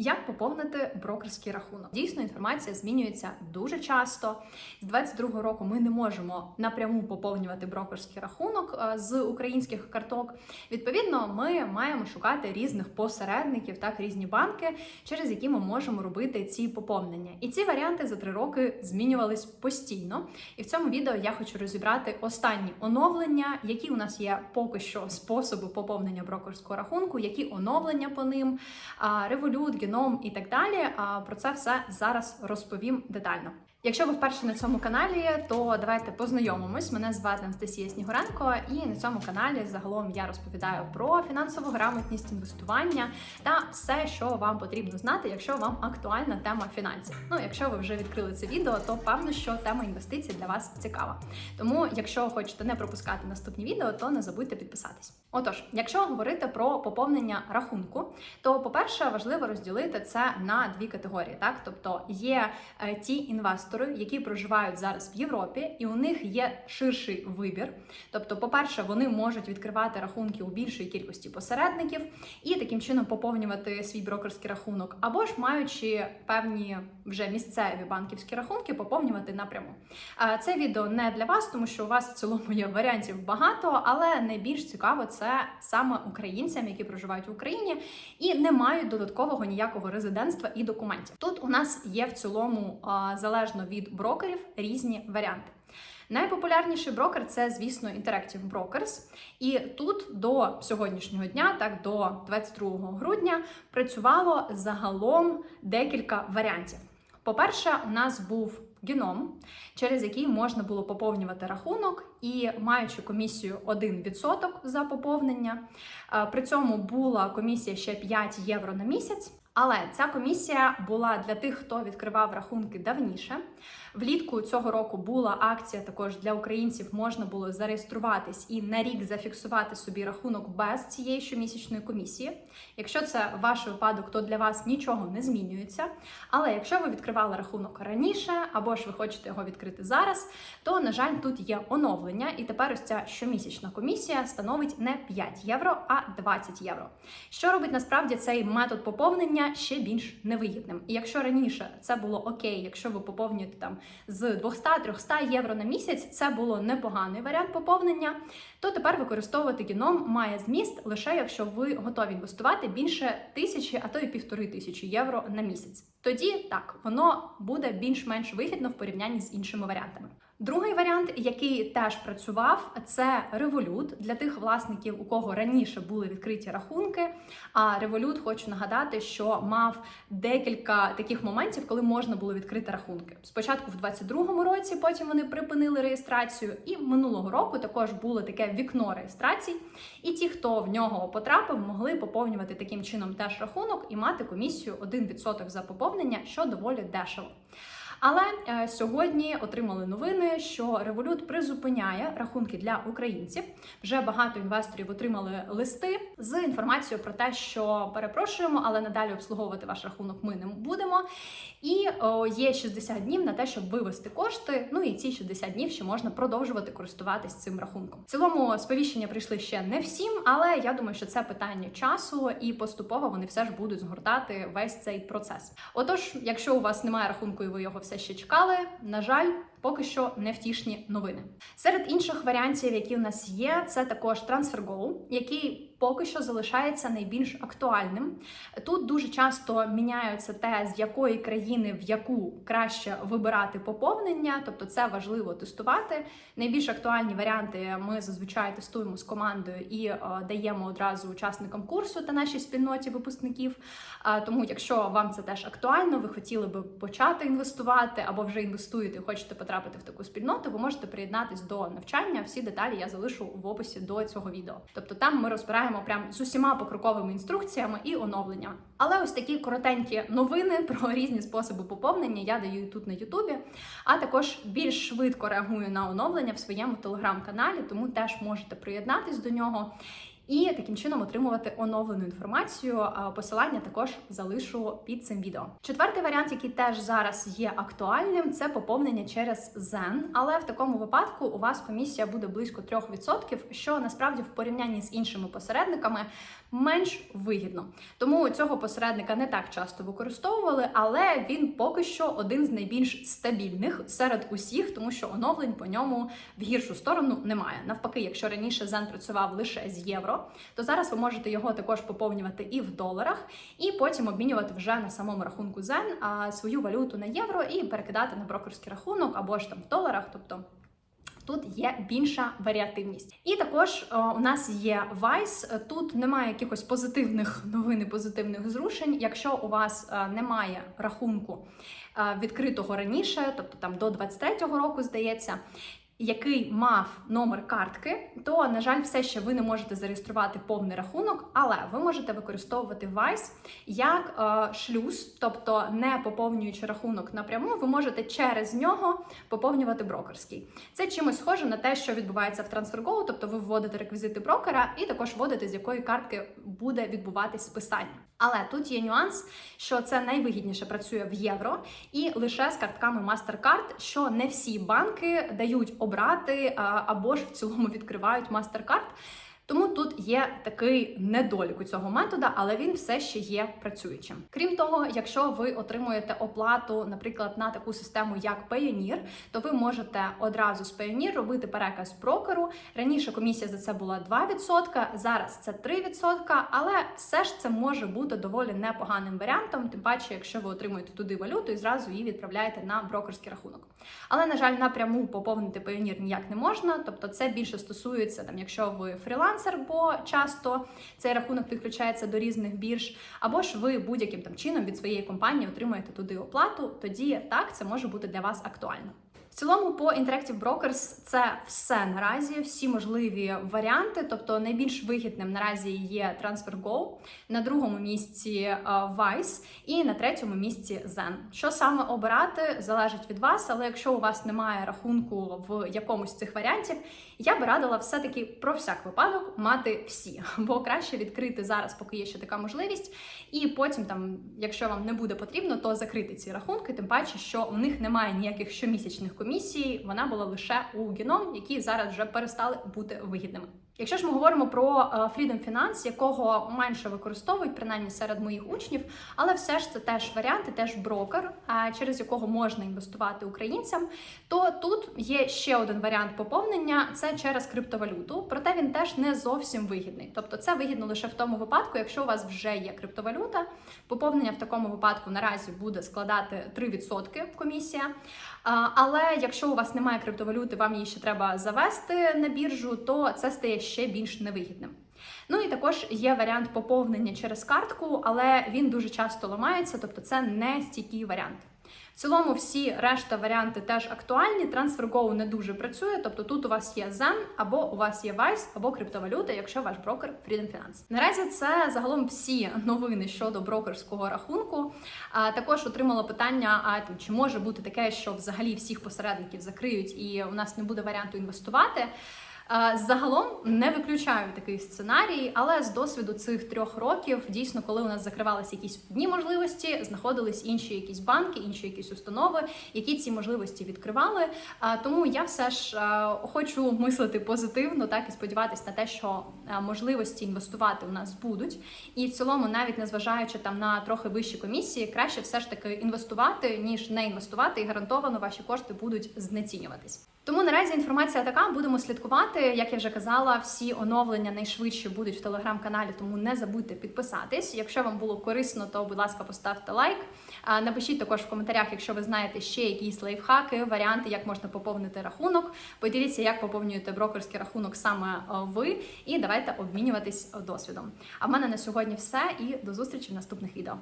Як поповнити брокерський рахунок? Дійсно, інформація змінюється дуже часто. З 22 року ми не можемо напряму поповнювати брокерський рахунок е, з українських карток. Відповідно, ми маємо шукати різних посередників, так різні банки, через які ми можемо робити ці поповнення. І ці варіанти за три роки змінювались постійно. І в цьому відео я хочу розібрати останні оновлення, які у нас є поки що способи поповнення брокерського рахунку, які оновлення по ним, Revolut, Геном і так далі. А Про це все зараз розповім детально. Якщо ви вперше на цьому каналі, то давайте познайомимось. Мене звати Анастасія Снігуренко, і на цьому каналі загалом я розповідаю про фінансову грамотність, інвестування та все, що вам потрібно знати, якщо вам актуальна тема фінансів. Ну, якщо ви вже відкрили це відео, то певно, що тема інвестицій для вас цікава. Тому, якщо хочете не пропускати наступні відео, то не забудьте підписатись. Отож, якщо говорити про поповнення рахунку, то по-перше, важливо розділити це на дві категорії. Так, тобто є е, ті інвестори, які проживають зараз в Європі, і у них є ширший вибір. Тобто, по-перше, вони можуть відкривати рахунки у більшої кількості посередників і таким чином поповнювати свій брокерський рахунок, або ж маючи певні вже місцеві банківські рахунки, поповнювати напряму. Це відео не для вас, тому що у вас в цілому є варіантів багато, але найбільш цікаво це саме українцям, які проживають в Україні і не мають додаткового ніякого резидентства і документів. Тут у нас є в цілому а, залежно від брокерів різні варіанти. Найпопулярніший брокер це, звісно, Interactive Brokers. І тут до сьогоднішнього дня, так до 22 грудня, працювало загалом декілька варіантів. По-перше, у нас був геном, через який можна було поповнювати рахунок і маючи комісію 1% за поповнення. При цьому була комісія ще 5 євро на місяць. Але ця комісія була для тих, хто відкривав рахунки давніше. Влітку цього року була акція також для українців. Можна було зареєструватись і на рік зафіксувати собі рахунок без цієї щомісячної комісії. Якщо це ваш випадок, то для вас нічого не змінюється. Але якщо ви відкривали рахунок раніше, або ж ви хочете його відкрити зараз, то на жаль, тут є оновлення, і тепер ось ця щомісячна комісія становить не 5 євро, а 20 євро. Що робить насправді цей метод поповнення ще більш невигідним? І якщо раніше це було окей, якщо ви поповнюєте там з 200-300 євро на місяць, це було непоганий варіант поповнення, то тепер використовувати геном має зміст лише якщо ви готові інвестувати більше тисячі, а то й півтори тисячі євро на місяць. Тоді так воно буде більш-менш вигідно в порівнянні з іншими варіантами. Другий варіант, який теж працював, це Revolut для тих власників, у кого раніше були відкриті рахунки. А Revolut, хочу нагадати, що мав декілька таких моментів, коли можна було відкрити рахунки. Спочатку в 22-му році, потім вони припинили реєстрацію, і минулого року також було таке вікно реєстрацій. І ті, хто в нього потрапив, могли поповнювати таким чином теж рахунок і мати комісію 1% за поповнення, що доволі дешево. Але е, сьогодні отримали новини, що Revolut призупиняє рахунки для українців. Вже багато інвесторів отримали листи з інформацією про те, що перепрошуємо, але надалі обслуговувати ваш рахунок ми не будемо. І о, є 60 днів на те, щоб вивести кошти. Ну і ці 60 днів ще можна продовжувати користуватись цим рахунком. В цілому сповіщення прийшли ще не всім, але я думаю, що це питання часу, і поступово вони все ж будуть згортати весь цей процес. Отож, якщо у вас немає рахунку, і ви його все ще чекали, на жаль. Поки що невтішні новини. Серед інших варіантів, які у нас є, це також TransferGo, який поки що залишається найбільш актуальним. Тут дуже часто міняються те, з якої країни в яку краще вибирати поповнення, тобто це важливо тестувати. Найбільш актуальні варіанти ми зазвичай тестуємо з командою і е, даємо одразу учасникам курсу та нашій спільноті випускників. Тому, якщо вам це теж актуально, ви хотіли би почати інвестувати або вже інвестуєте, хочете потрапити в таку спільноту, ви можете приєднатись до навчання. Всі деталі я залишу в описі до цього відео. Тобто там ми розбираємо прям з усіма покроковими інструкціями і оновленнями. Але ось такі коротенькі новини про різні способи поповнення я даю тут на Ютубі, а також більш швидко реагую на оновлення в своєму телеграм-каналі, тому теж можете приєднатись до нього. І таким чином отримувати оновлену інформацію. Посилання також залишу під цим відео. Четвертий варіант, який теж зараз є актуальним, це поповнення через Zen, але в такому випадку у вас комісія буде близько 3%, що насправді в порівнянні з іншими посередниками менш вигідно. Тому цього посередника не так часто використовували, але він поки що один з найбільш стабільних серед усіх, тому що оновлень по ньому в гіршу сторону немає. Навпаки, якщо раніше Zen працював лише з євро, то зараз ви можете його також поповнювати і в доларах, і потім обмінювати вже на самому рахунку Zen свою валюту на євро і перекидати на брокерський рахунок або ж там в доларах, тобто. Тут є більша варіативність, і також е, у нас є Vice. Тут немає якихось позитивних новин, позитивних зрушень. Якщо у вас е, немає рахунку е, відкритого раніше, тобто там до 23-го року, здається. Який мав номер картки, то на жаль, все ще ви не можете зареєструвати повний рахунок, але ви можете використовувати Vice як е, шлюз, тобто не поповнюючи рахунок напряму, ви можете через нього поповнювати брокерський. Це чимось схоже на те, що відбувається в TransferGo, тобто ви вводите реквізити брокера і також вводите, з якої картки буде відбуватись списання. Але тут є нюанс, що це найвигідніше працює в євро і лише з картками MasterCard, що не всі банки дають обрати або ж в цілому відкривають MasterCard. Тому тут є такий недолік у цього метода, але він все ще є працюючим. Крім того, якщо ви отримуєте оплату, наприклад, на таку систему як Payoneer, то ви можете одразу з Payoneer робити переказ брокеру. Раніше комісія за це була 2%, зараз це 3%, але все ж це може бути доволі непоганим варіантом, тим паче, якщо ви отримуєте туди валюту і зразу її відправляєте на брокерський рахунок. Але на жаль, напряму поповнити Payoneer ніяк не можна, тобто це більше стосується там, якщо ви фріланс фрілансер, бо часто цей рахунок підключається до різних бірж, або ж ви будь-яким там чином від своєї компанії отримуєте туди оплату, тоді так це може бути для вас актуально. Цілому по Interactive Brokers це все наразі, всі можливі варіанти. Тобто найбільш вигідним наразі є TransferGo, на другому місці Vice і на третьому місці Zen. Що саме обирати, залежить від вас, але якщо у вас немає рахунку в якомусь з цих варіантів, я би радила все-таки про всяк випадок мати всі, бо краще відкрити зараз, поки є ще така можливість, і потім, там, якщо вам не буде потрібно, то закрити ці рахунки, тим паче, що у них немає ніяких щомісячних комісій комісії вона була лише у Геном, які зараз вже перестали бути вигідними. Якщо ж ми говоримо про е, Freedom Finance, якого менше використовують, принаймні серед моїх учнів, але все ж це теж варіант, і теж брокер, через якого можна інвестувати українцям, то тут є ще один варіант поповнення це через криптовалюту, проте він теж не зовсім вигідний. Тобто це вигідно лише в тому випадку, якщо у вас вже є криптовалюта, поповнення в такому випадку наразі буде складати 3% комісія. Але якщо у вас немає криптовалюти, вам її ще треба завести на біржу, то це стає ще більш невигідним. Ну і також є варіант поповнення через картку, але він дуже часто ламається, тобто це не стійкий варіант. В цілому всі решта варіанти теж актуальні. TransferGo не дуже працює, тобто тут у вас є Zen, або у вас є Vice, або криптовалюта, якщо ваш брокер Freedom Finance. Наразі це загалом всі новини щодо брокерського рахунку. А також отримала питання: а там чи може бути таке, що взагалі всіх посередників закриють і у нас не буде варіанту інвестувати. Загалом не виключаю такий сценарій, але з досвіду цих трьох років дійсно, коли у нас закривалися якісь одні можливості, знаходились інші якісь банки, інші якісь установи, які ці можливості відкривали. Тому я все ж хочу мислити позитивно, так і сподіватися на те, що можливості інвестувати у нас будуть. І в цілому, навіть незважаючи там на трохи вищі комісії, краще все ж таки інвестувати ніж не інвестувати, і гарантовано ваші кошти будуть знецінюватись. Тому наразі інформація така, будемо слідкувати. Як я вже казала, всі оновлення найшвидше будуть в телеграм-каналі, тому не забудьте підписатись. Якщо вам було корисно, то будь ласка, поставте лайк. Напишіть також в коментарях, якщо ви знаєте ще якісь лайфхаки, варіанти, як можна поповнити рахунок. Поділіться, як поповнюєте брокерський рахунок саме ви, і давайте обмінюватись досвідом. А в мене на сьогодні все і до зустрічі в наступних відео.